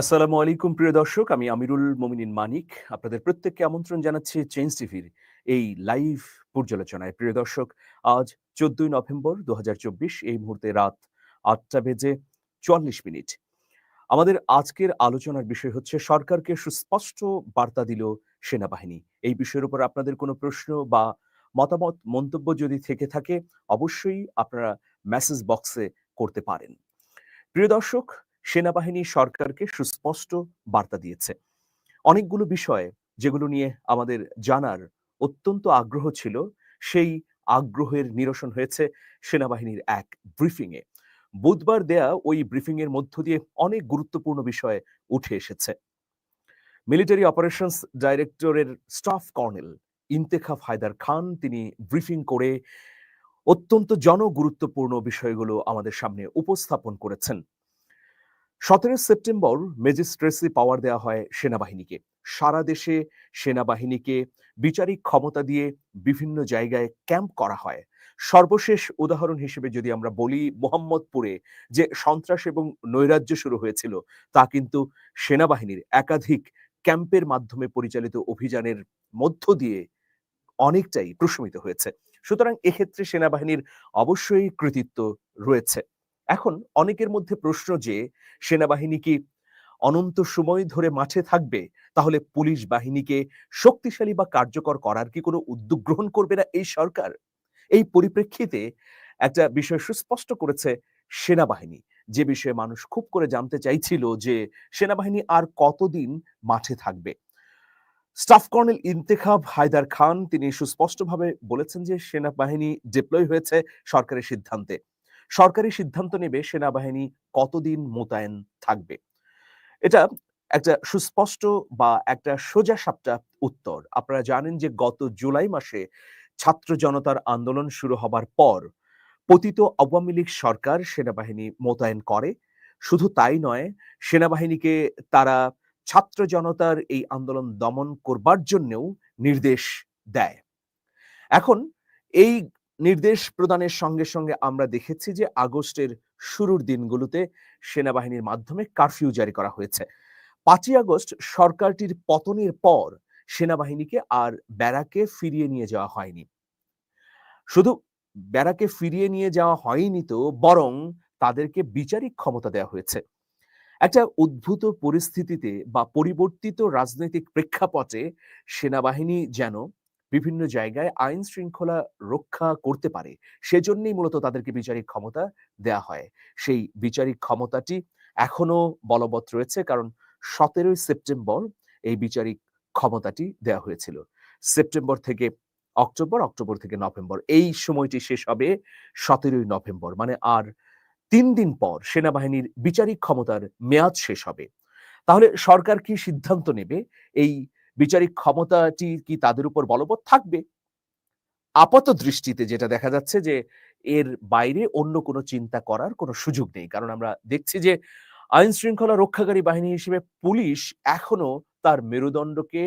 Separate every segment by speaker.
Speaker 1: আসসালামু আলাইকুম, প্রিয় দর্শক। আমি আমিরুল মোমিনিন মানিক। আপনাদের প্রত্যেককে আমন্ত্রণ জানাচ্ছি চেঞ্জ টিভির এই লাইভ পর্যালোচনায়। প্রিয় দর্শক, আজ চোদ্দই নভেম্বর দু হাজার চব্বিশ, এই মুহূর্তে রাত আটটা বেজে চুয়াল্লিশ মিনিট। আমাদের আজকের আলোচনার বিষয় হচ্ছে, সরকারকে সুস্পষ্ট বার্তা দিল সেনাবাহিনী। এই বিষয়ের উপর আপনাদের কোনো প্রশ্ন বা মতামত, মন্তব্য যদি থেকে থাকে, অবশ্যই আপনারা মেসেজ বক্সে করতে পারেন। প্রিয় দর্শক সেনাবাহিনী সরকারকে সুস্পষ্ট বার্তা দিয়েছে। অনেকগুলো বিষয় যেগুলো নিয়ে আমাদের জানার অত্যন্ত আগ্রহ ছিল, সেই আগ্রহের নিরসন হয়েছে সেনাবাহিনীর এক ব্রিফিং এ বুধবার দেয়া ওই ব্রিফিং এর মধ্য দিয়ে অনেক গুরুত্বপূর্ণ বিষয় উঠে এসেছে। মিলিটারি অপারেশনস ডাইরেক্টরের স্টাফ কর্নেল ইন্তেখাব হায়দার খান তিনি ব্রিফিং করে অত্যন্ত জনগুরুত্বপূর্ণ বিষয়গুলো আমাদের সামনে উপস্থাপন করেছেন। সতেরো সেপ্টেম্বর ম্যাজিস্ট্রেসি পাওয়ার দেওয়া হয় সেনাবাহিনীকে। সারা দেশে সেনাবাহিনীকে বিচারিক ক্ষমতা দিয়ে বিভিন্ন জায়গায় ক্যাম্প করা হয়। সর্বশেষ উদাহরণ হিসেবে যদি আমরা বলি মোহাম্মদপুরে যে সন্ত্রাস এবং নৈরাজ্য শুরু হয়েছিল, তা কিন্তু সেনাবাহিনীর একাধিক ক্যাম্পের মাধ্যমে পরিচালিত অভিযানের মধ্য দিয়ে অনেকটাই প্রশমিত হয়েছে। সুতরাং এক্ষেত্রে সেনাবাহিনীর অবশ্যই কৃতিত্ব রয়েছে। এখন অনেকের মধ্যে প্রশ্ন যে, সেনাবাহিনী কি অনন্ত সময় ধরে মাঠে থাকবে? তাহলে পুলিশ বাহিনীকে শক্তিশালী বা কার্যকর করার কি কোনো উদ্যোগ গ্রহণ করবে না এই সরকার? এই পরিপ্রেক্ষিতে একটা বিষয় সুস্পষ্ট করেছে সেনাবাহিনী। যে বিষয়ে মানুষ খুব করে জানতে চাইছিল যে, সেনাবাহিনী আর কতদিন মাঠে থাকবে? স্টাফ কর্নেল ইন্তেখাব হায়দার খান তিনি সুস্পষ্টভাবে বলেছেন যে, সেনাবাহিনী ডিপ্লয় হয়েছে সরকারের সিদ্ধান্তে। সরকারি সিদ্ধান্ত নেবে সেনাবাহিনী কতদিন মোতায়েন থাকবে। এটা একটা সুস্পষ্ট বা একটা সোজা সাপটা উত্তর। আপনারা জানেন যে গত জুলাই মাসে ছাত্র জনতার আন্দোলন শুরু হবার পর পতিত আওয়ামী লীগ সরকার সেনাবাহিনী মোতায়েন করে। শুধু তাই নয়, সেনাবাহিনীকে তারা ছাত্র জনতার এই আন্দোলন দমন করবার জন্যও নির্দেশ দেয়। এখন এই নির্দেশ প্রদানের সঙ্গে সঙ্গে আমরা দেখেছি যে আগস্টের শুরুর দিনগুলোতে সেনাবাহিনীর মাধ্যমে কারফিউ জারি করা হয়েছে। পাঁচই আগস্ট সরকারটির পতনের পর সেনাবাহিনীকে আর ব্যারাকে ফিরিয়ে নিয়ে যাওয়া হয়নি। শুধু ব্যারাকে ফিরিয়ে নিয়ে যাওয়া হয়নি তো, বরং তাদেরকে বিচারিক ক্ষমতা দেওয়া হয়েছে। একটা উদ্ভূত পরিস্থিতিতে বা পরিবর্তিত রাজনৈতিক প্রেক্ষাপটে সেনাবাহিনী যেন বিভিন্ন জায়গায় আইন শৃঙ্খলা রক্ষা করতে পারে। সেজন্যই মূলত তাদেরকে বিচারিক ক্ষমতা দেয়া হয়। সেই বিচারিক ক্ষমতাটি এখনও বলবৎ রয়েছে, কারণ সতেরোই সেপ্টেম্বর এই বিচারিক ক্ষমতাটি দেওয়া হয়েছিল। সেপ্টেম্বর থেকে অক্টোবর অক্টোবর থেকে নভেম্বর, এই সময়টি শেষ হবে সতেরোই নভেম্বর মানে আর তিন দিন পর সেনাবাহিনীর বিচারিক ক্ষমতার মেয়াদ শেষ হবে। তাহলে সরকার কি সিদ্ধান্ত নেবে এই বিচারিক ক্ষমতাটি কি তাদের উপর বলবৎ থাকবে? আপাত দৃষ্টিতে যেটা দেখা যাচ্ছে যে, এর বাইরে অন্য কোনো চিন্তা করার কোনো সুযোগ নেই। কারণ আমরা দেখছি যে, আইন শৃঙ্খলা রক্ষাকারী বাহিনী হিসেবে পুলিশ এখনও তার মেরুদণ্ডকে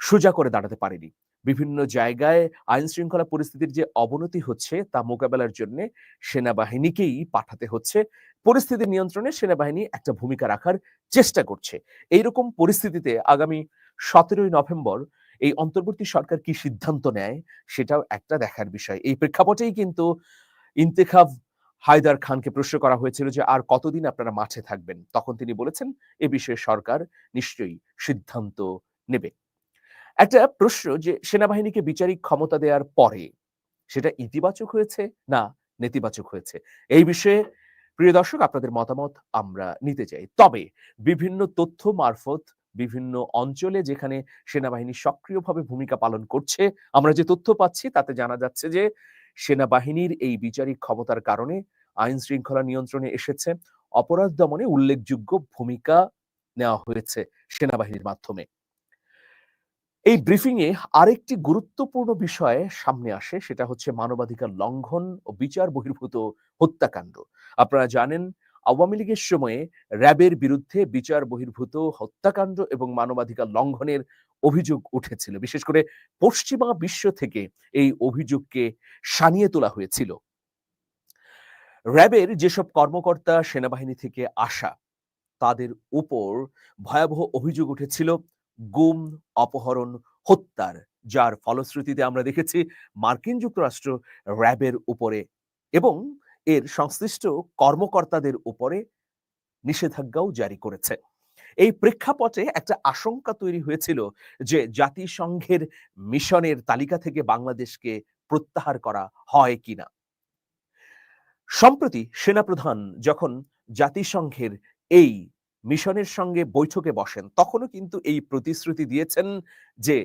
Speaker 1: সোজা করে দাঁড়াতে পারেনি। বিভিন্ন জায়গায় আইন শৃঙ্খলা পরিস্থিতির যে অবনতি হচ্ছে তা মোকাবেলার জন্য সেনাবাহিনীকেই পাঠাতে হচ্ছে। পরিস্থিতি নিয়ন্ত্রণে সেনাবাহিনী একটা ভূমিকা রাখার চেষ্টা করছে। এইরকম পরিস্থিতিতে আগামী সতেরোই নভেম্বর এই অন্তর্বর্তী সরকার কি সিদ্ধান্ত নেয় সেটাও একটা দেখার বিষয়। এই প্রেক্ষাপটেই কিন্তু ইন্তেখাব হায়দার খানকে প্রশ্ন করা হয়েছিল যে আর কতদিন আপনারা মাঠে থাকবেন? তখন তিনি বলেছেন, এ বিষয়ে সরকার নিশ্চয়ই সিদ্ধান্ত নেবে। একটা প্রশ্ন যে সেনাবাহিনীকে বিচারিক ক্ষমতা দেওয়ার পরে সেটা ইতিবাচক হয়েছে না নেতিবাচক হয়েছে? এই বিষয়ে, প্রিয় দর্শক, আপনাদের মতামত আমরা নিতে চাই। তবে বিভিন্ন তথ্য মারফত বিভিন্ন অঞ্চলে যেখানে সেনাবাহিনী সক্রিয়ভাবে ভূমিকা পালন করছে, আমরা যে তথ্য পাচ্ছি তাতে জানা যাচ্ছে যে সেনাবাহিনীর এই বিচারিক ক্ষমতার কারণে আইন শৃঙ্খলা নিয়ন্ত্রণে এসেছে। অপরাধ দমনে উল্লেখযোগ্য ভূমিকা নেওয়া হয়েছে সেনাবাহিনীর মাধ্যমে। এই ব্রিফিং এ আরেকটি গুরুত্বপূর্ণ বিষয় সামনে আসে, সেটা হচ্ছে মানবাধিকার লঙ্ঘন ও বিচার বহির্ভূত হত্যাকাণ্ড। আপনারা জানেন আওয়ামী লীগের সময়ে র্যাবের বিরুদ্ধে বিচার বহির্ভূত হত্যাকাণ্ড এবং মানবাধিকার লঙ্ঘনের অভিযোগ উঠেছিল। বিশেষ করে পশ্চিমা বিশ্ব থেকে এই অভিযোগকে সানিয়ে তোলা হয়েছিল। র্যাবের যেসব কর্মকর্তা, সেনাবাহিনী থেকে আসা, তাদের উপর ভয়াবহ অভিযোগ উঠেছিল, গুম, অপহরণ, হত্যার, যার ফলশ্রুতিতে আমরা দেখেছি মার্কিন যুক্তরাষ্ট্র র্যাবের উপরে এবং এর সংশ্লিষ্ট কর্মকর্তাদের উপরে নিষেধাজ্ঞাও জারি করেছে। এই প্রেক্ষাপটে একটা আশঙ্কা তৈরি হয়েছিল যে জাতিসংঘের মিশনের তালিকা থেকে বাংলাদেশকে প্রত্যাহার করা হয় কিনা সম্প্রতি সেনাপ্রধান যখন জাতিসংঘের এই মিশনের সঙ্গে বৈঠকে বসেন, তখনও কিন্তু এই প্রতিশ্রুতি দিয়েছেন যে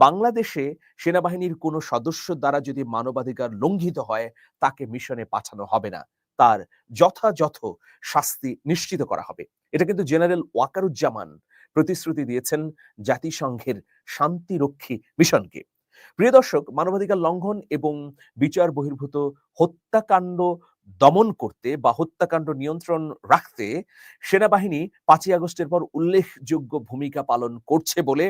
Speaker 1: বাংলাদেশে সেনাবাহিনীর কোনো সদস্য দ্বারা যদি মানবাধিকার লঙ্ঘিত হয়, তাকে মিশনে পাঠানো হবে না। তার যথাযথ শাস্তি নিশ্চিত করা হবে। এটা কিন্তু জেনারেল ওয়াকারুজ্জামান প্রতিশ্রুতি দিয়েছেন জাতিসংঘের শান্তিরক্ষী মিশনকে। প্রিয় দর্শক, মানবাধিকার লঙ্ঘন এবং বিচার বহির্ভূত হত্যাকাণ্ড দমন করতে বা হত্যাকাণ্ড নিয়ন্ত্রণ রাখতে সেনাবাহিনী পাঁচই আগস্টের পর উল্লেখযোগ্য ভূমিকা পালন করছে বলে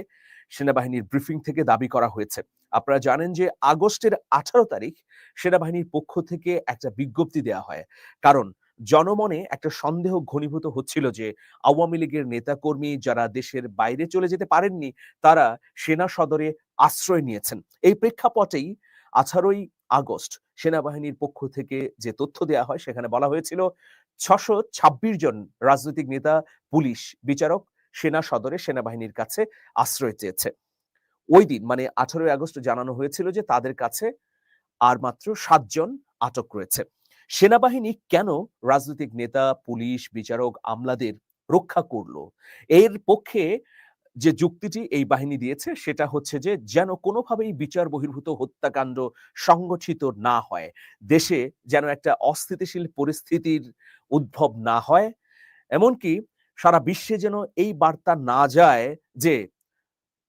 Speaker 1: সেনাবাহিনীর ব্রিফিং থেকে দাবি করা হয়েছে। আপনারা জানেন যে আগস্টের আঠারো তারিখ সেনাবাহিনীর পক্ষ থেকে একটা বিজ্ঞপ্তি দেওয়া হয়। কারণ জনমনে একটা সন্দেহ ঘনীভূত হচ্ছিল যে আওয়ামী লীগের নেতাকর্মী যারা দেশের বাইরে চলে যেতে পারেননি, তারা সেনা সদরে আশ্রয় নিয়েছেন। এই প্রেক্ষাপটেই আঠারোই আগস্ট সেনাবাহিনীর পক্ষ থেকে যে তথ্য দেওয়া হয়, সেখানে বলা হয়েছিল, ছশো ছাব্বিশ জন রাজনৈতিক নেতা, পুলিশ, বিচারক সেনা সদরে সেনাবাহিনীর কাছে আশ্রয় চেয়েছে। ওই দিন মানে আঠারোই আগস্ট জানানো হয়েছিল যে তাদের কাছে আর মাত্র সাতজন আটক রয়েছে। সেনাবাহিনী কেন রাজনৈতিক নেতা, পুলিশ, বিচারক, আমলাদের রক্ষা করল? এর পক্ষে যে যুক্তিটি এই বাহিনী দিয়েছে, সেটা হচ্ছে যে যেন কোনোভাবেই বিচার বহির্ভূত হত্যাকাণ্ড সংগঠিত না হয়, দেশে যেন একটা অস্থিতিশীল পরিস্থিতির উদ্ভব না হয়। এমনকি সারা বিশ্বে যেন এই বার্তা না যায় যে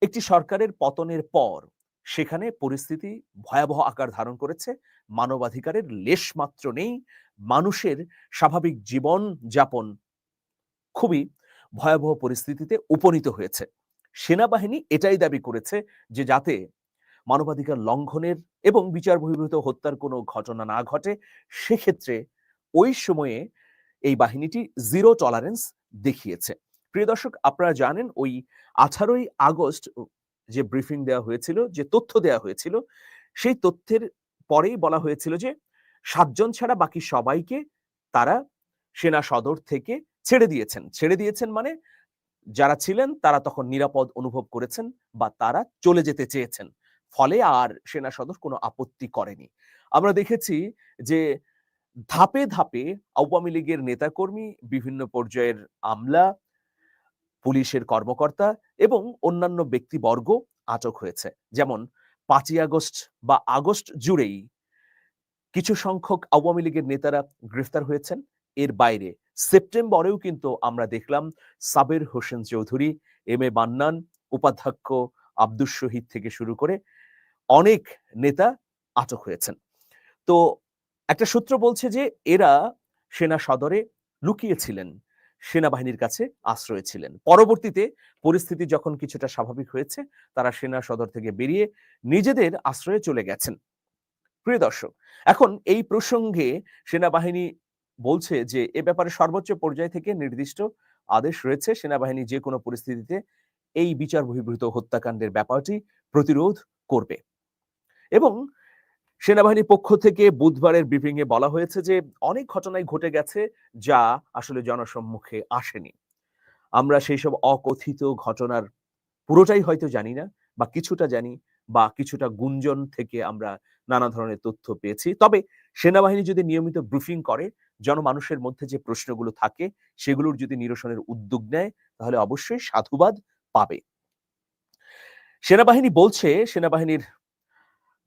Speaker 1: একটি সরকারের পতনের পর সেখানে পরিস্থিতি ভয়াবহ আকার ধারণ করেছে, মানবাধিকারের লেশ মাত্র নেই, মানুষের স্বাভাবিক জীবন যাপন খুবই ভয়াবহ পরিস্থিতিতে উপনীত হয়েছে। সেনাবাহিনী এটাই দাবি করেছে যে যাতে মানবাধিকার লঙ্ঘনের এবং বিচার বহির্ভূত হত্যার কোনো ঘটনা না ঘটে, সেক্ষেত্রে ওই সময়ে এই বাহিনীটি জিরো টলারেন্স দেখিয়েছে। প্রিয় দর্শক, আপনারা জানেন ওই আঠারোই আগস্ট যে ব্রিফিং দেওয়া হয়েছিল, যে তথ্য দেওয়া হয়েছিল, সেই তথ্যের পরেই বলা হয়েছিল যে সাতজন ছাড়া বাকি সবাইকে তারা সেনা সদর থেকে ছেড়ে দিয়েছেন। ছেড়ে দিয়েছেন মানে যারা ছিলেন, তারা তখন নিরাপদ অনুভব করেছেন বা তারা চলে যেতে চেয়েছেন। ফলে আর সেনা সদর কোনো আপত্তি করেনি। আমরা দেখেছি যে ধাপে ধাপে আওয়ামী লীগের নেতাকর্মী, বিভিন্ন পর্যায়ের আমলা, পুলিশের কর্মকর্তা এবং অন্যান্য ব্যক্তিবর্গ আটক হয়েছে। যেমন পাঁচই আগস্ট বা আগস্ট জুড়েই কিছু সংখ্যক আওয়ামী লীগের নেতারা গ্রেফতার হয়েছেন। এর বাইরে সেপ্টেম্বরেও কিন্তু আমরা দেখলাম সাবের হোসেন চৌধুরী, এম এ মান্নান, উপাধ্যক্ষ আব্দুস শহীদ থেকে শুরু করে অনেক নেতা আটক হয়েছেন। তো একটা সূত্র বলছে যে, এরা সেনা সদরে লুকিয়েছিলেন, সেনাবাহিনীর কাছে আশ্রয় ছিলেন। পরবর্তীতে পরিস্থিতি যখন কিছুটা স্বাভাবিক হয়েছে, তারা সেনা সদর থেকে বেরিয়ে নিজেদের আশ্রয়ে চলে গেছেন। প্রিয় দর্শক, এখন এই প্রসঙ্গে সেনাবাহিনী বলছে যে, এ ব্যাপারে সর্বোচ্চ পর্যায় থেকে নির্দিষ্ট আদেশ রয়েছে। সেনাবাহিনী যে কোনো পরিস্থিতিতে এই বিচার বহির্ভূত হত্যাকাণ্ডের ব্যাপারটি প্রতিরোধ করবে। এবং সেনাবাহিনীর পক্ষ থেকে বুধবারের ব্রিফিং এ বলা হয়েছে যে, অনেক ঘটনাই ঘটে গেছে যা আসলে জনসম্মুখে আসেনি। আমরা সেই সব অকথিত ঘটনার পুরোটাই হয়তো জানি না, বা কিছুটা জানি, বা কিছুটা গুঞ্জন থেকে আমরা নানা ধরনের তথ্য পেয়েছি। তবে সেনাবাহিনী যদি নিয়মিত ব্রিফিং করে, জনমানুষের মধ্যে যে প্রশ্নগুলো থাকে, সেগুলোর যদি নিরসনের উদ্যোগ নেয়, তাহলে অবশ্যই সাধুবাদ পাবে। সেনাবাহিনী বলছে, সেনাবাহিনীর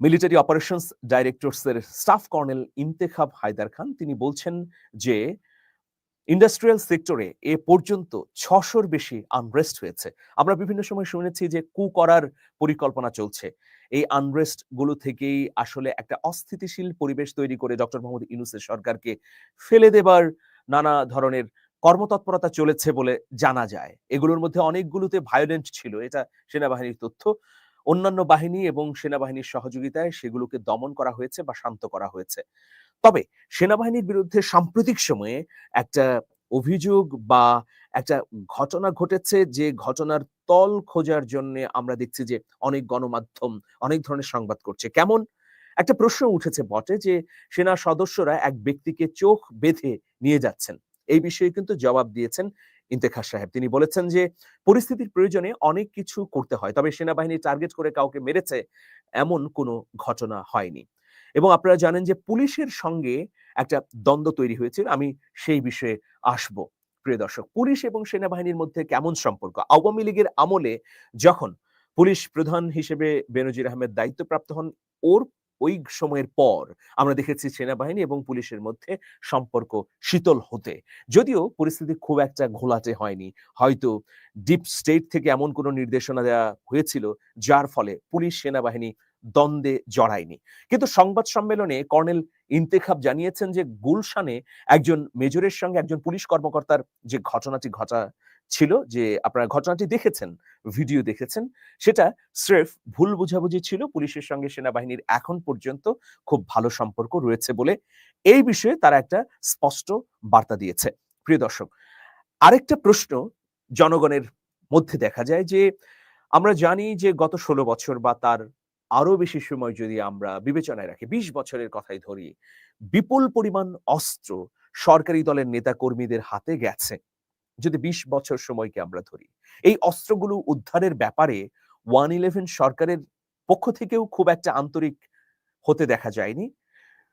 Speaker 1: মিলিটারি অপারেশনস ডাইরেক্টরসের স্টাফ কর্নেল ইন্তেখাব হায়দার খান, তিনি বলছেন যে ইন্ডাস্ট্রিয়াল সেক্টরে এ পর্যন্ত ছশোর বেশি আনরেস্ট হয়েছে। আমরা বিভিন্ন সময় শুনেছি যে, কু করার পরিকল্পনা চলছে। এই আনরেস্টগুলো থেকেই আসলে একটা অস্থিতিশীল পরিবেশ তৈরি করে ডক্টর মোহাম্মদ ইউনুসের সরকারকে ফেলে দেবার নানা ধরনের কর্মতৎপরতা চলেছে বলে জানা যায়। এগুলোর মধ্যে অনেকগুলোতে ভায়োলেন্ট ছিল, এটা সেনাবাহিনীর তথ্য। অন্যান্য বাহিনী এবং সেনাবাহিনীর সহযোগিতায় সেগুলোকে দমন করা হয়েছে বা শান্ত করা হয়েছে তবে সেনাবাহিনীর বিরুদ্ধে সাম্প্রতিক সময়ে একটা অভিযোগ বা একটা ঘটনা ঘটেছে যে ঘটনার তল খোঁজার জন্য আমরা দেখছি যে অনেক গণমাধ্যম অনেক ধরনের সংবাদ করছে। কেমন? একটা প্রশ্ন উঠেছে বটে যে সেনা সদস্যরা এক ব্যক্তিকে চোখ বেঁধে নিয়ে যাচ্ছেন। এই বিষয়ে কিন্তু জবাব দিয়েছেন ইন্তেখার সাহেব। তিনি বলেছেন যে পরিস্থিতির প্রয়োজনে অনেক কিছু করতে হয়। তবে সেনাবাহিনী টার্গেট করে কাউকে মেরেছে এমন কোনো ঘটনা হয়নি। এবং আপনারা জানেন যে পুলিশের সঙ্গে একটা দ্বন্দ্ব তৈরি হয়েছিল। আমি সেই বিষয়ে আসব। প্রিয় দর্শক, পুলিশ এবং সেনাবাহিনীর মধ্যে কেমন সম্পর্ক? আওয়ামী লীগের আমলে যখন পুলিশ প্রধান হিসেবে বেনজির আহমেদ দায়িত্বপ্রাপ্ত হন, ওর ওই সময়ের পর আমরা দেখেছি সেনাবাহিনী এবং পুলিশের মধ্যে সম্পর্ক শীতল হতে। যদিও পরিস্থিতি খুব একটা ঘোলাটে হয়নি। হয়তো ডিপ স্টেট থেকে এমন কোনো নির্দেশনা দেওয়া হয়েছিল, যার ফলে পুলিশ সেনাবাহিনী দ্বন্দ্বে জড়ায়নি। কিন্তু সংবাদ সম্মেলনে কর্নেল ইন্তেখাব জানিয়েছেন যে গুলশানে একজন মেজরের সঙ্গে একজন পুলিশ কর্মকর্তার যে ঘটনাটি ঘটা ছিল যে আপনারা ঘটনাটি দেখেছেন, ভিডিও দেখেছেন। সেটা স্রেফ ভুল বোঝাবুঝি ছিল। পুলিশের সঙ্গে সেনাবাহিনীর এখন পর্যন্ত খুব ভালো সম্পর্ক রয়েছে বলে এই বিষয়ে তারা একটা স্পষ্ট বার্তা দিয়েছে। প্রিয় দর্শক, আরেকটা প্রশ্ন জনগণের মধ্যে দেখা যায় যে আমরা জানি যে গত ১৬ বছর বা তার আরও বেশি সময় যদি আমরা বিবেচনায় রাখি, ২০ বছরের কথাই ধরি, বিপুল পরিমাণ অস্ত্র সরকারি দলের নেতাকর্মীদের হাতে গেছে। যদি ২০ বছর সময়কে আমরা ধরি। এই অস্ত্রগুলো উদ্ধারের ব্যাপারে 111 সরকারের পক্ষ থেকেও খুব একটা আন্তরিক হতে দেখা যায়নি।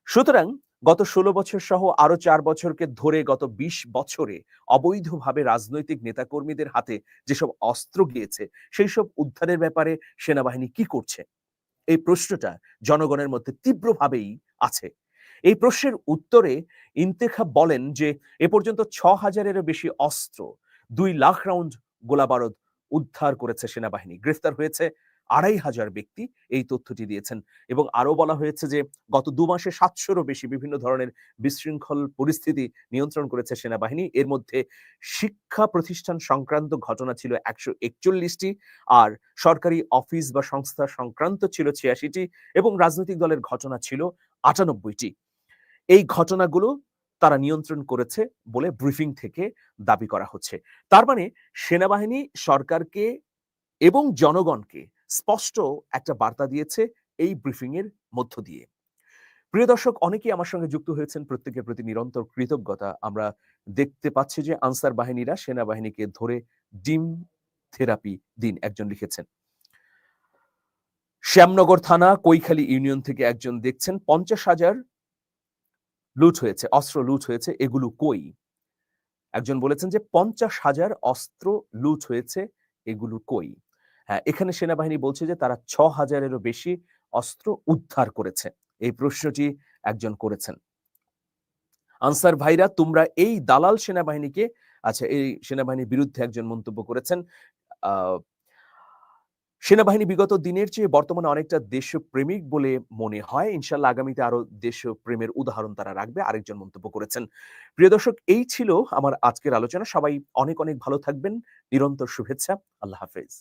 Speaker 1: সুতরাং গত ১৬ বছর সহ আরও চার বছরকে ধরে গত ২০ বছরে অবৈধভাবে রাজনৈতিক নেতাকর্মীদের হাতে যেসব অস্ত্র গিয়েছে, সেইসব উদ্ধারের ব্যাপারে সেনাবাহিনী কি করছে? এই প্রশ্নটা জনগণের মধ্যে তীব্রভাবেই আছে। এই প্রশ্নের উত্তরে ইন্তেখাব বলেন যে এ পর্যন্ত ৬,০০০ এরও বেশি অস্ত্র, দুই লাখ রাউন্ড গোলাবারুদ উদ্ধার করেছে সেনাবাহিনী। গ্রেফতার হয়েছে ২,৫০০ ব্যক্তি এই তথ্যটি দিয়েছেন এবং আরও বলা হয়েছে যে গত ২ মাসে ৭০০রও বেশি বিভিন্ন ধরনের বিশৃঙ্খল পরিস্থিতি নিয়ন্ত্রণ করেছে সেনাবাহিনী। এর মধ্যে শিক্ষা প্রতিষ্ঠান সংক্রান্ত ঘটনা ছিল একশো একচল্লিশটি আর সরকারি অফিস বা সংস্থা সংক্রান্ত ছিল ছিয়াশিটি এবং রাজনৈতিক দলের ঘটনা ছিল ৯৮ টি। এই ঘটনাগুলো তারা নিয়ন্ত্রণ করেছে বলে ব্রিফিং থেকে দাবি করা হচ্ছে। তার মানে সেনাবাহিনী সরকারকে এবং জনগণকে স্পষ্ট একটা বার্তা দিয়েছে এই ব্রিফিং এর মধ্য দিয়ে। প্রিয় দর্শক অনেকেই আমার সঙ্গে যুক্ত হয়েছেন প্রত্যেকের প্রতি নিরন্তর কৃতজ্ঞতা। আমরা দেখতে পাচ্ছি যে আনসার বাহিনীরা সেনাবাহিনীকে ধরে ডিম থেরাপি দিন একজন লিখেছেন। শ্যামনগর থানা কৈখালী ইউনিয়ন থেকে একজন দেখছেন ৫০,০০০ লুট হয়েছে, অস্ত্র লুট হয়েছে এগুলো কই? একজন বলেছেন যে ৫০,০০০ অস্ত্র লুট হয়েছে এগুলো কই? হ্যাঁ, এখানে সেনাবাহিনী বলছে যে তারা ছ হাজারেরও বেশি অস্ত্র উদ্ধার করেছে। এই প্রশ্নটি একজন করেছেন। আনসার ভাইরা তোমরা এই দালাল সেনাবাহিনীকে আচ্ছা এই সেনাবাহিনীর বিরুদ্ধে একজন মন্তব্য করেছেন। সেনাবাহিনী বিগত দিনের চেয়ে বর্তমানে অনেকটা দেশপ্রেমিক বলে মনে হয়। ইনশাল্লাহ আগামীতে আরও দেশপ্রেমের উদাহরণ তারা রাখবে। আরেকজন মন্তব্য করেছেন। প্রিয় দর্শক এই ছিল আমার আজকের আলোচনা। সবাই অনেক, অনেক ভালো থাকবেন। নিরন্তর শুভেচ্ছা। আল্লাহ হাফেজ।